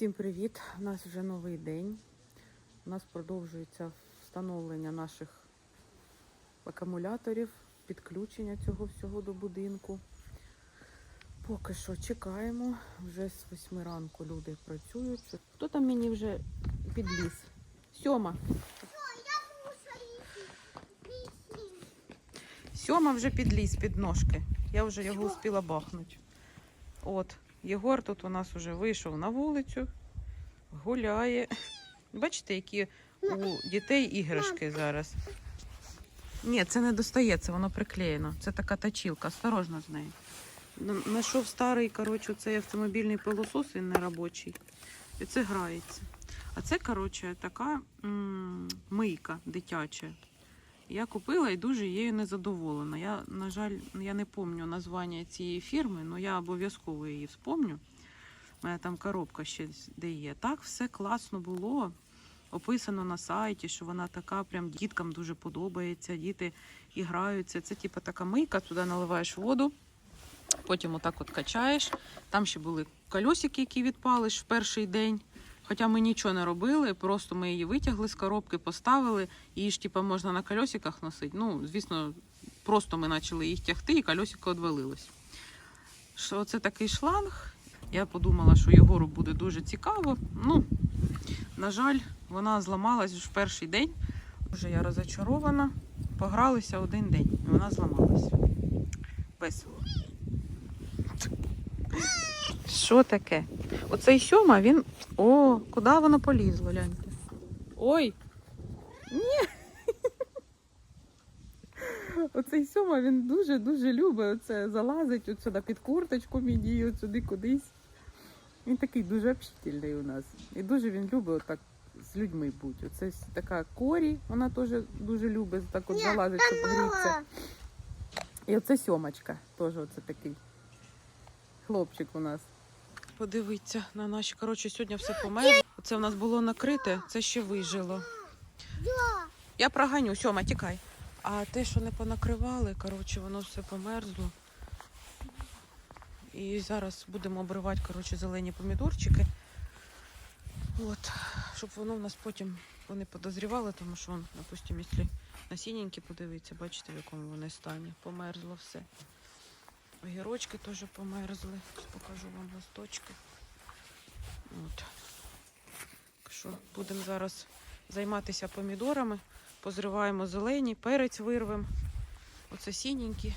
Всім привіт! У нас вже новий день. У нас продовжується встановлення наших акумуляторів, підключення цього всього до будинку. Поки що чекаємо. Вже з 8 ранку люди працюють. Хто там мені вже підліз? Сьома. Сьома вже підліз під ножки. Я вже його успіла бахнути. От, Єгор тут у нас вже вийшов на вулицю, гуляє. Бачите, які у дітей іграшки зараз. Ні, це не достається, воно приклеєно. Це така точілка, осторожно з нею. Н- Знайшов старий, коротше, цей автомобільний пилосос, він не робочий. І це грається. А це, коротше, така м, мийка дитяча. Я купила і дуже її незадоволена. Я, на жаль, я не пам'ятаю названня цієї фірми, але я обов'язково її вспомню. Мене там коробка ще де є. Так все класно було. Описано на сайті, що вона така, прям діткам дуже подобається. Діти і граються. Це типу така мийка, туди наливаєш воду, потім отак от качаєш. Там ще були кольосики, які відпалиш в перший день. Хоча ми нічого не робили, просто ми її витягли з коробки, поставили, її ж типу, можна на кольосиках носити. Ну, звісно, просто ми почали їх тягти, і кольосико відвалилось. Що це такий шланг? Я подумала, що Єгору буде дуже цікаво. Ну, на жаль, вона зламалась в перший день. Вже я розочарована. Погралися один день, і вона зламалася. Весело. Що таке? Оцей сьома, він. О, куди воно полізло, гляньте. Ой! Ні. Оцей сьома він дуже-дуже любить оце залазить от сюди під курточку мені, от сюди кудись. Він такий дуже общительний у нас. І дуже він любить отак з людьми бути. Оце така корі, вона теж дуже любить так от залазить, щоб грітися. І оце сьомочка, теж оце такий хлопчик у нас. Подивіться на наші. Коротше, сьогодні все померло. Це в нас було накрите, це ще вижило. Я проганю, сьома, тікай. А те, що не понакривали, коротше, воно все померзло. І зараз будемо обривати коротше, зелені помідорчики. От, щоб воно в нас потім вони подозрівали, тому що, допустимо, якщо насінненькі подивитися, бачите, в якому вони стані. Померзло все. Огірочки теж померзли. Покажу вам листочки. От. Так що будемо зараз займатися помідорами. Позриваємо зелені, перець вирвемо. Оце сіненькі.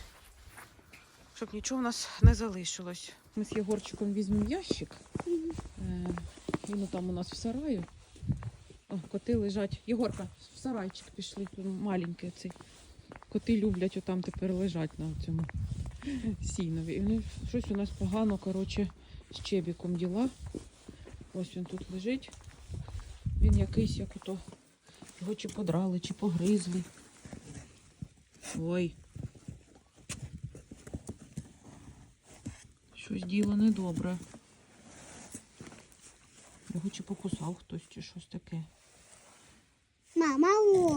Щоб нічого в нас не залишилось. Ми з Єгорчиком візьмемо ящик. Е, Він там у нас в сараю. О, коти лежать. Єгорка, в сарайчик пішли. Маленький цей. Коти люблять отам тепер лежать на цьому сінові. І ну, щось у нас погано, коротше, з чебіком діла. Ось він тут лежить. Він якийсь, як ото. Його чи подрали, чи погризли. Ой. Щось діло недобре. Його чи покусав хтось, чи щось таке. Мама,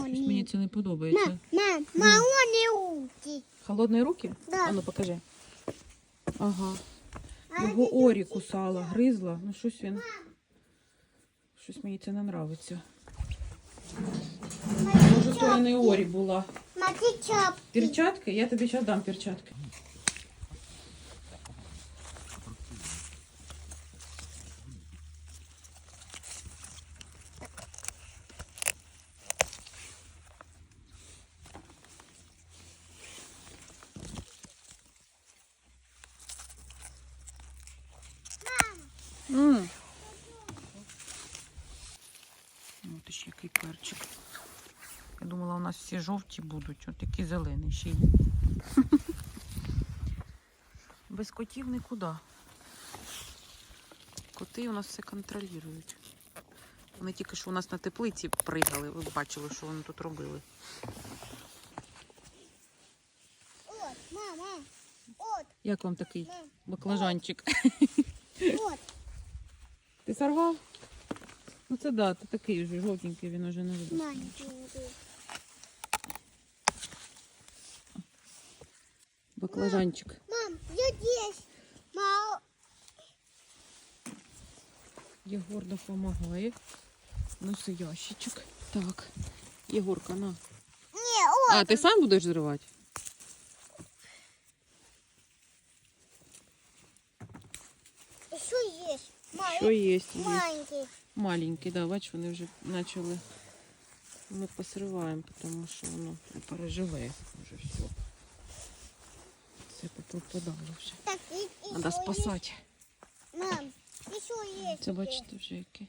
Щось мені це не подобається. Мам, мама, они уки. Холодні руки? Да. А ну покажи. Ага. Його Орі кусала, гризла. Ну щось він. Щось мені це не нравиться. Може, то не Орі була. Мати чапки. Перчатки? Я тобі зараз дам перчатки. М. От ще який перчик. Я думала, у нас всі жовті будуть, от такі зелені ще є. Без котів нікуди. Коти у нас все контролюють. Вони тільки що у нас на теплиці пригали, ви бачили, що вони тут робили. От, мама. От, Як вам такий баклажанчик? От. Ти сорвав? Ну це да, це такий вже жовтенький, він уже не видно. Баклажанчик. Мам, я здесь. Мам, Єгор допомагає. Носи ящичок. Так. Єгорка, на. Не, А, вот. ти сам будеш зривати? Еще есть. Ма- Що є? є. Маленький. Да, бач, вони вже почали. Ми посриваємо, тому що воно переживе вже все Все попропадало вже. Так, и, и Треба ещё есть. спасати. Мам, еще есть. Це бачите вже яке.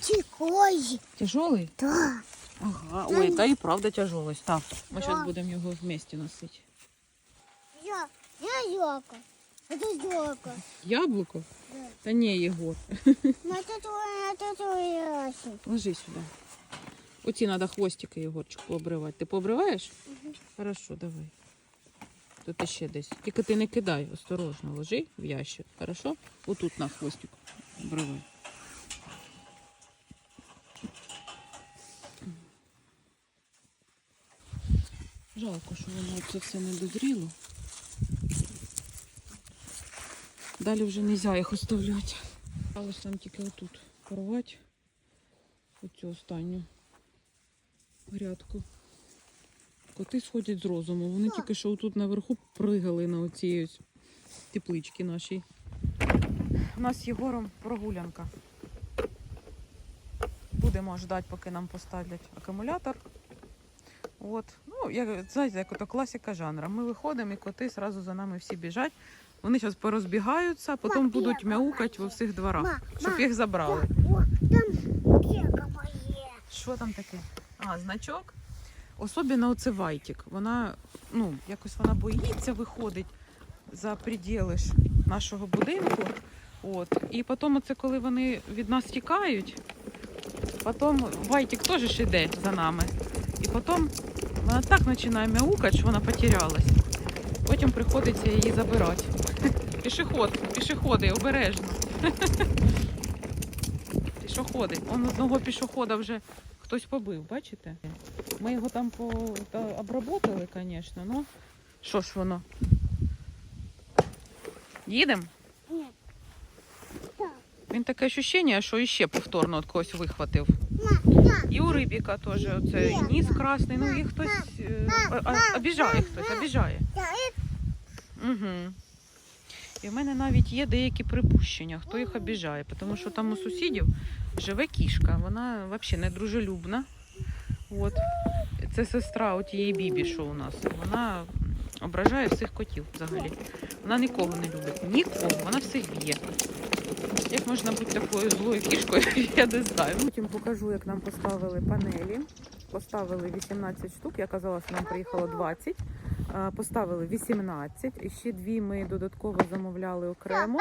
Чекой. Тяжелий? Да. Ага. Ой, та і правда тяжелий. Так, ми Да. зараз будемо його вместе носити. Я, я Йока. Это Йока. Яблуко? Да. Та ні, Єгор. Ну, это твой, это твой ясень. Ложи сюди. Оці треба хвостики, Єгорчик, пообривати. Ти пообриваєш? Хорошо, давай. Тут ще десь. Тільки ти не кидай, осторожно, ложи в ящик. Хорошо? Отут на хвостик обривай. Жалко, що воно це все не дозріло. Далі вже не можна їх оставляти. Осталось нам тільки отут порвати. Оцю останню грядку. Коти сходять з розуму. Вони тільки що тут наверху пригали на оцій ось тепличці нашій. У нас з Єгором прогулянка. Будемо ждати, поки нам поставлять акумулятор. От. Ну, як, знаєте, як ото класика жанра. Ми виходимо і коти одразу за нами всі біжать. Вони зараз порозбігаються, а потім Ма, будуть мяукати во всіх дворах, Ма, щоб їх забрали. О, там моє. Що там таке? А, значок. Особливо оце Вайтік. Вона, ну, якось вона боїться виходить за приділи нашого будинку. От. І потім, оце, коли вони від нас тікають, потім Вайтік теж ж іде за нами. І потім вона так починає мяукати, що вона потерялась. Потім приходиться її забирати. Пішоход, пішоходи, обережно. Пішоходи. Он одного пішохода вже хтось побив, бачите? Ми його там по... та, обработали, звісно, ну що ж воно? Їдемо? Ні. Він таке ощущення, що іще повторно от когось вихватив. І у Рибіка теж оце Ні. ніс красний, ну їх хтось е, обіжає хтось, обіжає. Угу. І в мене навіть є деякі припущення, хто їх обіжає, тому що там у сусідів живе кішка, вона взагалі не дружелюбна. От. Це сестра у тієї бібі, що у нас. Вона ображає всіх котів взагалі. Вона нікого не любить. Нікого, вона всіх б'є. Як можна бути такою злою кішкою, я не знаю. Потім покажу, як нам поставили панелі. Поставили 18 штук, я казала, що нам приїхало 20. Поставили 18, і ще дві ми додатково замовляли окремо.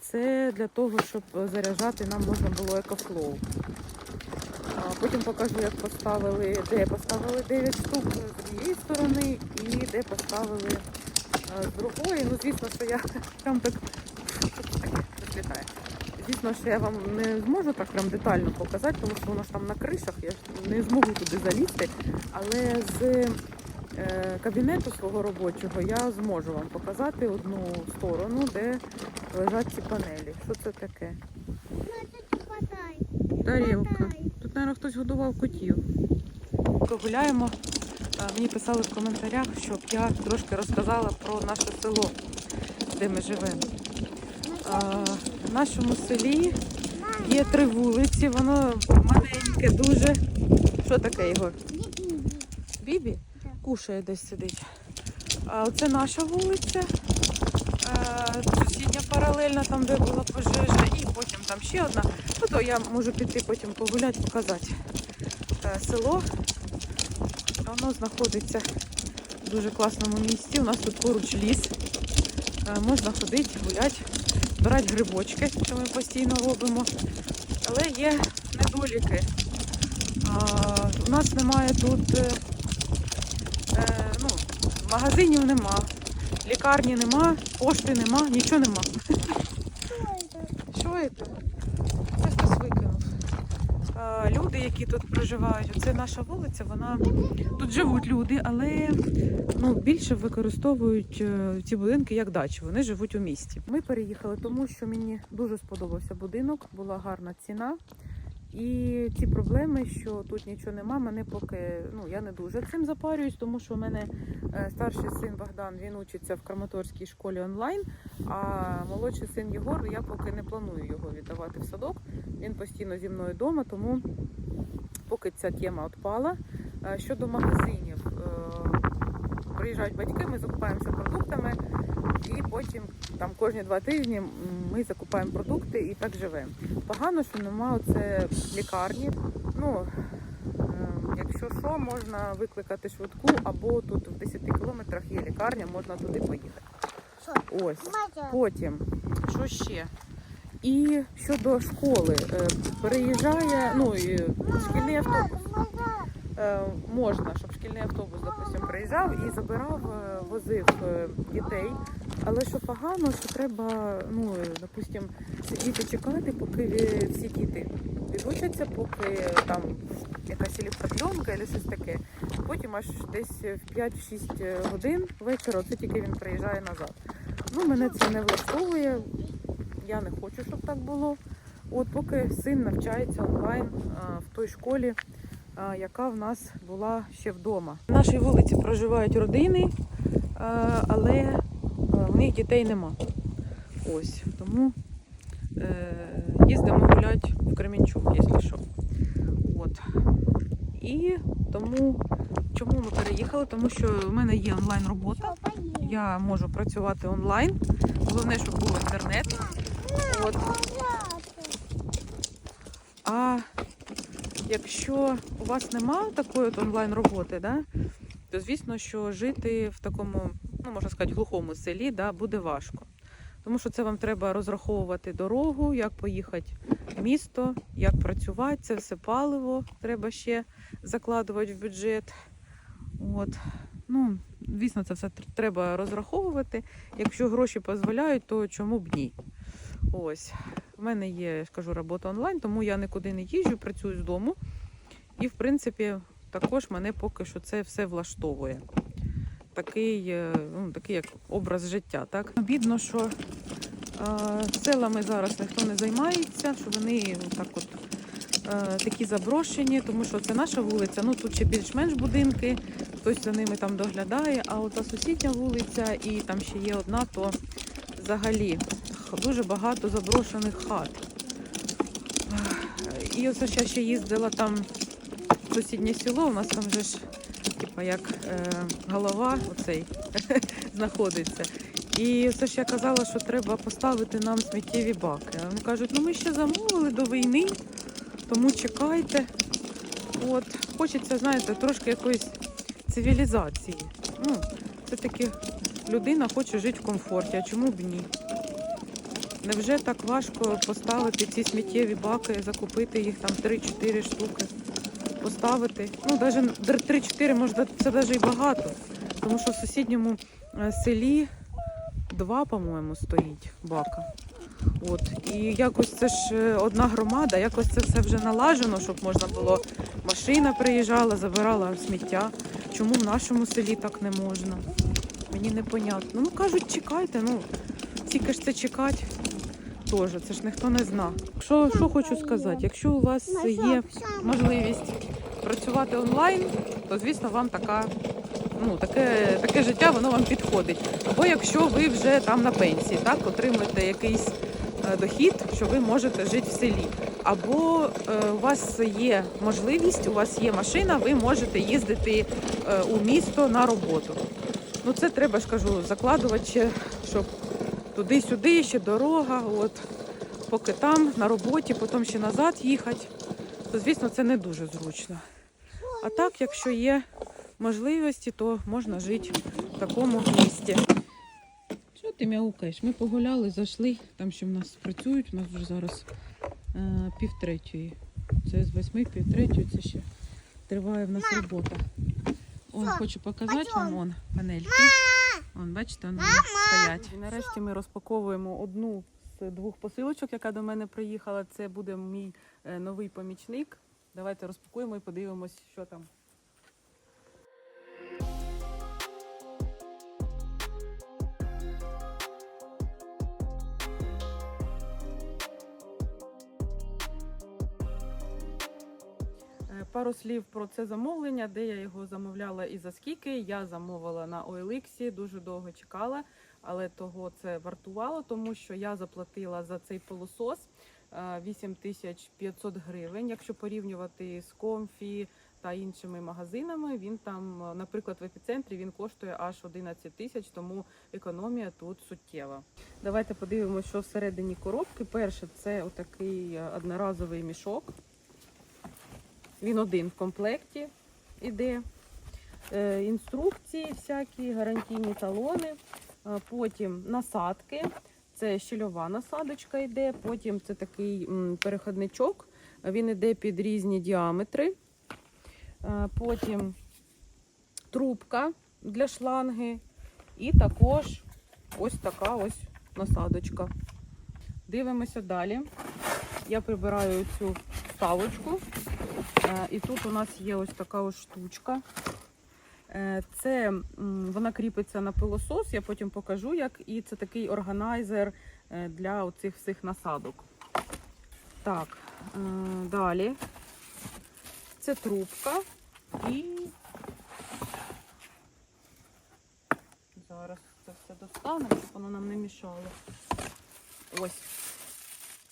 Це для того, щоб заряджати нам можна було екофлоу. Потім покажу, як поставили, де поставили 9 штук з однієї сторони і де поставили з другої. Ну, звісно, що я там так розлітає. Звісно, що я вам не зможу так прям детально показати, тому що воно ж там на кришах, я ж не зможу туди залізти. Але з е, кабінету свого робочого я зможу вам показати одну сторону, де лежать ці панелі. Що це таке? Тарілка. Тут, мабуть, хтось годував котів. Прогуляємо. Е, Мені писали в коментарях, щоб я трошки розказала про наше село, де ми живемо. Е, В нашому селі є три вулиці, воно маленьке дуже. Що таке його? Бібі? Кушає десь сидить. Оце наша вулиця. Е, Сусідня паралельна, там, де була пожежа, і потім там ще одна. Ну, то я можу піти потім погуляти, показати Е, село. Воно знаходиться в дуже класному місці. У нас тут поруч ліс. Е, Можна ходити, гуляти, збирати грибочки, що ми постійно робимо. Але є недоліки. У нас немає тут е, ну, магазинів нема, лікарні нема, пошти нема, нічого нема. Що це? Що це? Це хтось викинув. е, люди, які тут проживають. Це наша вулиця, вона тут живуть люди, але ну, більше використовують е, ці будинки як дачі. Вони живуть у місті. Ми переїхали, тому що мені дуже сподобався будинок, була гарна ціна. І ці проблеми, що тут нічого нема, мене поки ну я не дуже цим запарююсь, тому що у мене е, старший син Богдан він учиться в Краматорській школі онлайн. А молодший син Єгор, я поки не планую його віддавати в садок. Він постійно зі мною вдома, тому поки ця тема відпала. Е, Щодо магазинів, е, приїжджають батьки, ми закупаємося продуктами, і потім там кожні два тижні ми закупаємо продукти і так живемо. Погано, що нема оце лікарні. Ну, е, якщо що, можна викликати швидку, або тут в 10 кілометрах є лікарня, можна туди поїхати. Ось. Потім, що ще? І щодо школи, е, переїжджає, ну і шкільний автобус е, можна, щоб шкільний автобус, допустим, приїжджав і забирав, е, возив дітей. Але що погано, що треба, ну, е, допустим, сидіти чекати, поки е, всі діти відучаться, поки там якась електропленка або щось таке. Потім аж десь в 5-6 годин вечора, це тільки він приїжджає назад. Ну, мене це не влаштовує. Я не хочу, щоб так було. От поки син навчається онлайн а, в той школі, а, яка в нас була ще вдома. На нашій вулиці проживають родини, а, але них дітей нема. Ось тому е, їздимо гуляти в Кремінчук, якщо що. От. І тому чому ми переїхали? Тому що в мене є онлайн робота. Я можу працювати онлайн. Головне, щоб був інтернет. От. А якщо у вас нема такої онлайн роботи, да, то звісно, що жити в такому, ну можна сказати, глухому селі да, буде важко. Тому що це вам треба розраховувати дорогу, як поїхати в місто, як працювати, це все паливо треба ще закладувати в бюджет. От. Ну, звісно, це все треба розраховувати. Якщо гроші дозволяють, то чому б ні? Ось. У мене є, я ж кажу, робота онлайн, тому я нікуди не їжджу, працюю з дому. І, в принципі, також мене поки що це все влаштовує. Такий, е, ну, такий як образ життя. Так? Бідно, що е, селами зараз ніхто не займається, що вони так от е, такі заброшені, тому що це наша вулиця. Ну тут ще більш-менш будинки, хтось за ними там доглядає, а от та сусідня вулиця і там ще є одна, то взагалі дуже багато заброшених хат. І ось ще їздила там в сусіднє село, у нас там же ж типа як е, голова оцей знаходиться. І все ж я казала, що треба поставити нам сміттєві баки. А вони кажуть, ну ми ще замовили до війни, тому чекайте. От, хочеться, знаєте, трошки якоїсь цивілізації. Ну, все-таки людина хоче жити в комфорті, а чому б ні? Невже так важко поставити ці сміттєві баки, закупити їх там 3-4 штуки, поставити? Ну, навіть 3-4, може, це навіть і багато. Тому що в сусідньому е, селі два, по-моєму, стоїть бака. От. І якось це ж е, одна громада, якось це все вже налажено, щоб можна було. Машина приїжджала, забирала сміття. Чому в нашому селі так не можна? Мені непонятно. Ну кажуть, чекайте, ну тільки ж це чекати теж, це ж ніхто не зна. Що, що хочу сказати, якщо у вас є можливість працювати онлайн, то звісно вам така, ну, таке, таке життя воно вам підходить. Або якщо ви вже там на пенсії, так, отримуєте якийсь е, дохід, що ви можете жити в селі. Або е, у вас є можливість, у вас є машина, ви можете їздити е, у місто на роботу. Ну це треба ж кажу, закладувати ще, щоб туди-сюди, ще дорога, от поки там на роботі, потім ще назад їхати, то звісно це не дуже зручно. А так, якщо є можливості, то можна жити в такому місті. Що ти мяукаєш? Ми погуляли, зайшли, там ще в нас працюють, у нас вже зараз е, півтретьої. Це з восьми, півтретьої, це ще триває в нас робота. Он хочу показати вам он панельки. Вон, бачите, вони стоять. І нарешті ми розпаковуємо одну з двох посилочок, яка до мене приїхала. Це буде мій е, новий помічник. Давайте розпакуємо і подивимось, що там. Е, Пару слів про це замовлення, де я його замовляла і за скільки. Я замовила на OLX, дуже довго чекала, але того це вартувало, тому що я заплатила за цей пилосос е, 8500 гривень. Якщо порівнювати з Комфі та іншими магазинами, він там, е, наприклад, в епіцентрі він коштує аж 11 тисяч, тому економія тут суттєва. Давайте подивимося, що всередині коробки. Перше, це отакий е, одноразовий мішок. Він один в комплекті іде. Е, інструкції всякі, гарантійні талони. Потім насадки. Це щільова насадочка йде. Потім це такий переходничок. Він йде під різні діаметри. Е, Потім трубка для шланги. І також ось така ось насадочка. Дивимося далі. Я прибираю цю вставочку. Е, І тут у нас є ось така ось штучка. Е, Це вона кріпиться на пилосос, я потім покажу як. І це такий органайзер е, для оцих всіх насадок. Так, е, далі. Це трубка і зараз це все достанемо, щоб воно нам не мішало. Ось.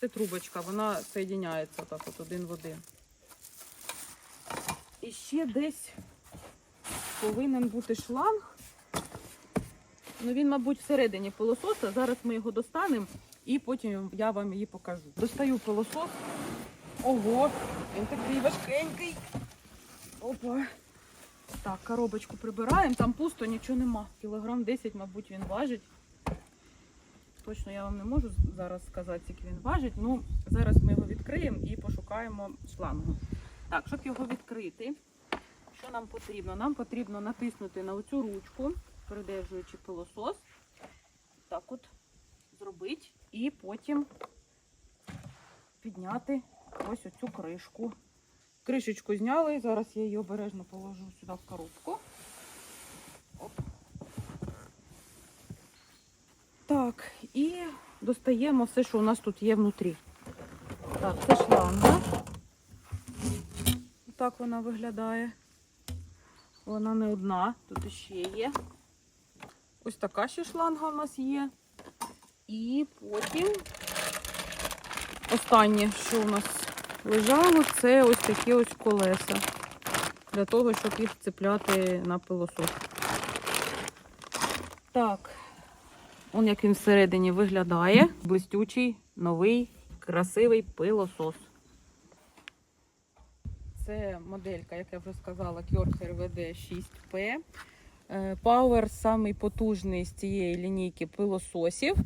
Це трубочка, вона соєдиняється так от один в один. І ще десь повинен бути шланг. Ну він, мабуть, всередині пилососа. Зараз ми його достанемо і потім я вам її покажу. Достаю пилосос. Ого, він такий важкенький. Опа. Так, коробочку прибираємо, там пусто, нічого нема. Кілограм 10, мабуть, він важить. Точно я вам не можу зараз сказати, скільки він важить. Ну, зараз ми його відкриємо і пошукаємо шлангу. Так, щоб його відкрити, що нам потрібно? Нам потрібно натиснути на оцю ручку, придержуючи пилосос. Так от зробити. І потім підняти ось оцю кришку. Кришечку зняли, зараз я її обережно положу сюди в коробку. Оп. Так, і достаємо все, що у нас тут є внутрі. Так, це шланга. Так вона виглядає. Вона не одна, тут ще є. Ось така ще шланга у нас є. І потім останнє, що у нас лежало, це ось такі ось колеса. Для того, щоб їх цепляти на пилосос. Так, он як він всередині виглядає. Блистючий, новий, красивий пилосос. Це моделька, як я вже сказала, Кьорхер VD6P. Е, Power самий потужний з цієї лінійки пилососів.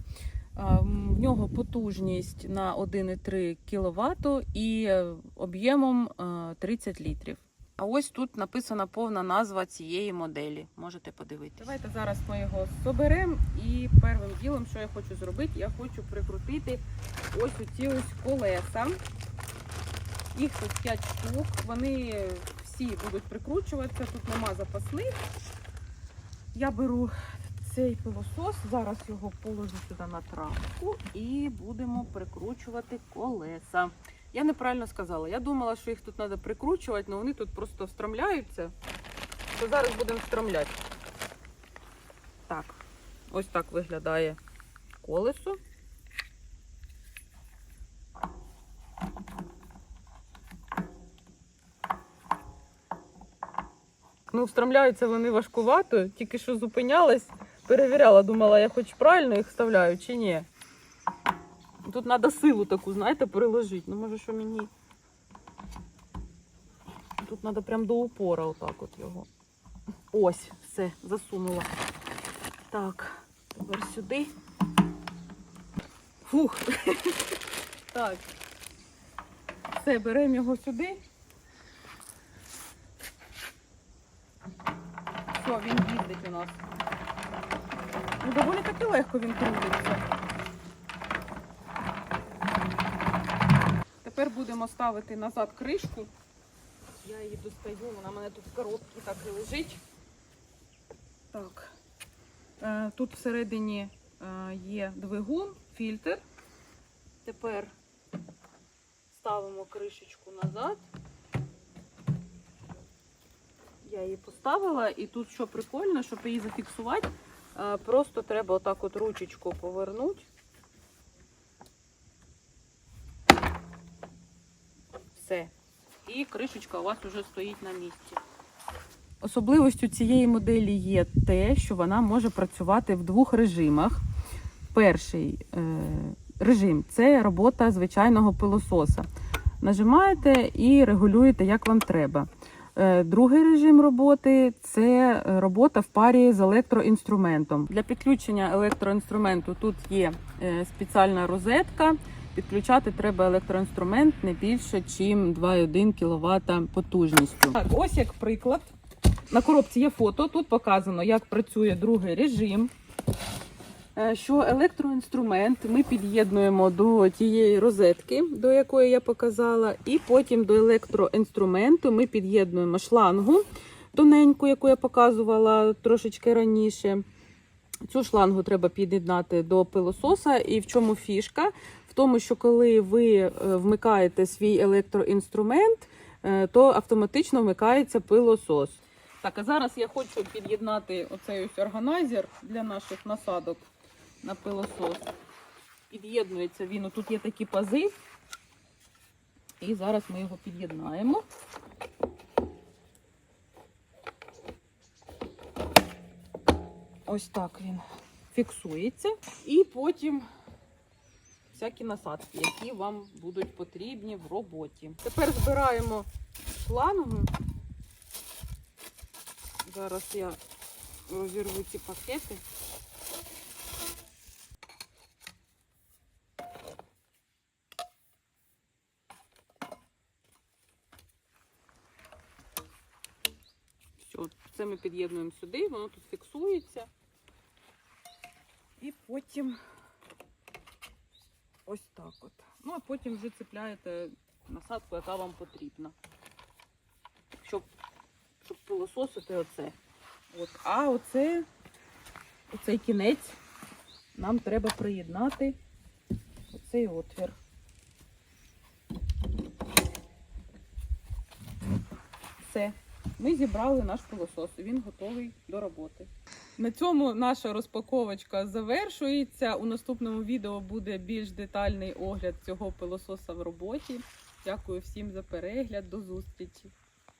В нього потужність на 1,3 кВт і е, об'ємом е, 30 літрів. А ось тут написана повна назва цієї моделі. Можете подивитися. Давайте зараз ми його соберемо. І першим ділом, що я хочу зробити, я хочу прикрутити ось оці ось колеса. Їх тут 5 штук. Вони всі будуть прикручуватися, тут нема запасних. Я беру цей пилосос, зараз його положу сюди на травку і будемо прикручувати колеса. Я неправильно сказала. Я думала, що їх тут треба прикручувати, але вони тут просто встромляються. То зараз будемо встромляти. Так, ось так виглядає колесо. Ну, встромляються вони важкувато, тільки що зупинялась, перевіряла, думала, я хоч правильно їх вставляю чи ні. Тут треба силу таку, знаєте, приложити. Ну, може, що мені. Тут треба прям до упора, отак от його. Ось, все, засунула. Так, тепер сюди. Фух. Так. Все, беремо його сюди. Все, він їздить у нас. Ну, доволі таки легко він крутиться. Тепер будемо ставити назад кришку. Я її достаю, вона в мене тут в коробці так і лежить. Так. Е, Тут всередині е, є двигун, фільтр. Тепер ставимо кришечку назад. Я її поставила, і тут що прикольно, щоб її зафіксувати, е, просто треба отак от ручечку повернути. Все. І кришечка у вас вже стоїть на місці. Особливостю цієї моделі є те, що вона може працювати в двох режимах. Перший е, режим це робота звичайного пилососа. Нажимаєте і регулюєте, як вам треба. Е, Другий режим роботи це робота в парі з електроінструментом. Для підключення електроінструменту тут є е, спеціальна розетка. Підключати треба електроінструмент не більше, ніж 2,1 кВт потужністю. Так, ось як приклад. На коробці є фото. Тут показано, як працює другий режим. Е, Що електроінструмент ми під'єднуємо до тієї розетки, до якої я показала, і потім до електроінструменту ми під'єднуємо шлангу тоненьку, яку я показувала трошечки раніше. Цю шлангу треба під'єднати до пилососа. І в чому фішка? В тому, що коли ви е, вмикаєте свій електроінструмент, е, то автоматично вмикається пилосос. Так, а зараз я хочу під'єднати оцей органайзер для наших насадок на пилосос. Під'єднується він. Тут є такі пази. І зараз ми його під'єднаємо. Ось так він фіксується. І потім всякі насадки, які вам будуть потрібні в роботі. Тепер збираємо шлангу. Зараз я розірву ці пакети. Все, це ми під'єднуємо сюди, воно тут фіксується. І потім ось так от. Ну, а потім вже цепляєте насадку, яка вам потрібна. Щоб, щоб пилососити оце. От. А оце, оцей кінець нам треба приєднати оцей отвір. Все. Ми зібрали наш пилосос, він готовий до роботи. На цьому наша розпаковочка завершується. У наступному відео буде більш детальний огляд цього пилососа в роботі. Дякую всім за перегляд. До зустрічі!